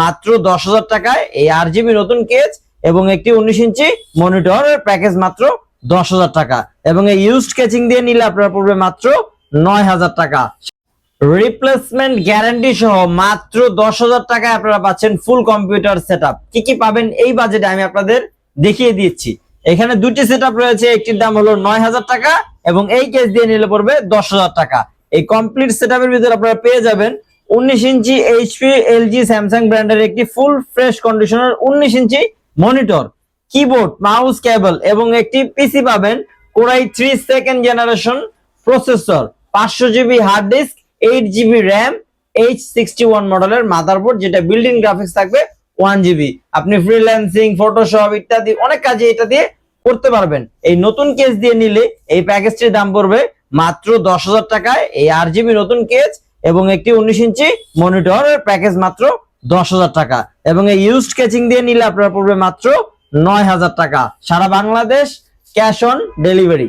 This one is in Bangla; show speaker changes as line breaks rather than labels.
মাত্র দশ হাজার টাকায় এই আর জিবি নতুন কেজ এবং একটি উনিশ ইঞ্চি মনিটরের প্যাকেজ মাত্র দশ হাজার টাকা এবং এই ইউজড কেচিং দিয়ে নিলে আপনার পড়বে মাত্র নয় হাজার টাকা। রিপ্লেসমেন্ট গ্যারান্টি সহ মাত্র দশ হাজার টাকায় আপনারা পাচ্ছেন ফুল কম্পিউটার সেট কি কি পাবেন এই বাজেটে আমি আপনাদের দেখিয়ে দিচ্ছি। এখানে দুটি সেট রয়েছে, একটির দাম হলো নয় হাজার টাকা এবং এই কেস দিয়ে নিলে পড়বে দশ হাজার টাকা। এই কমপ্লিট সেট ভিতরে আপনারা পেয়ে যাবেন উনিশ ইঞ্চি এইচপি এলজি স্যামসাং ব্র্যান্ডের একটি ফুল ফ্রেশ কন্ডিশনার উনিশ inch monitor keyboard mouse cable এবং একটি পিসি পাবেন core i three second generation processor পাঁচশো GB hard disk eight GB RAM H sixty one মডেলের মাদারবোর্ড যেটা বিল্ডিং গ্রাফিক্স থাকবে ওয়ান জিবি আপনি ফ্রিল্যান্সিং ফটোশপ ইত্যাদি অনেক কাজে এটা দিয়ে করতে পারবেন। এই নতুন কেস দিয়ে নিলে এই প্যাকেজটির দাম পড়বে মাত্র দশ হাজার টাকায়। এই আট জিবি নতুন কেস এবং একটি উনিশ ইঞ্চি মনিটরের প্যাকেজ মাত্র দশ হাজার টাকা। এবং এই ইউজড ক্যাচিং দিয়ে নিলে আপনার পড়বে মাত্র নয় হাজার টাকা। সারা বাংলাদেশ ক্যাশ অন ডেলিভারি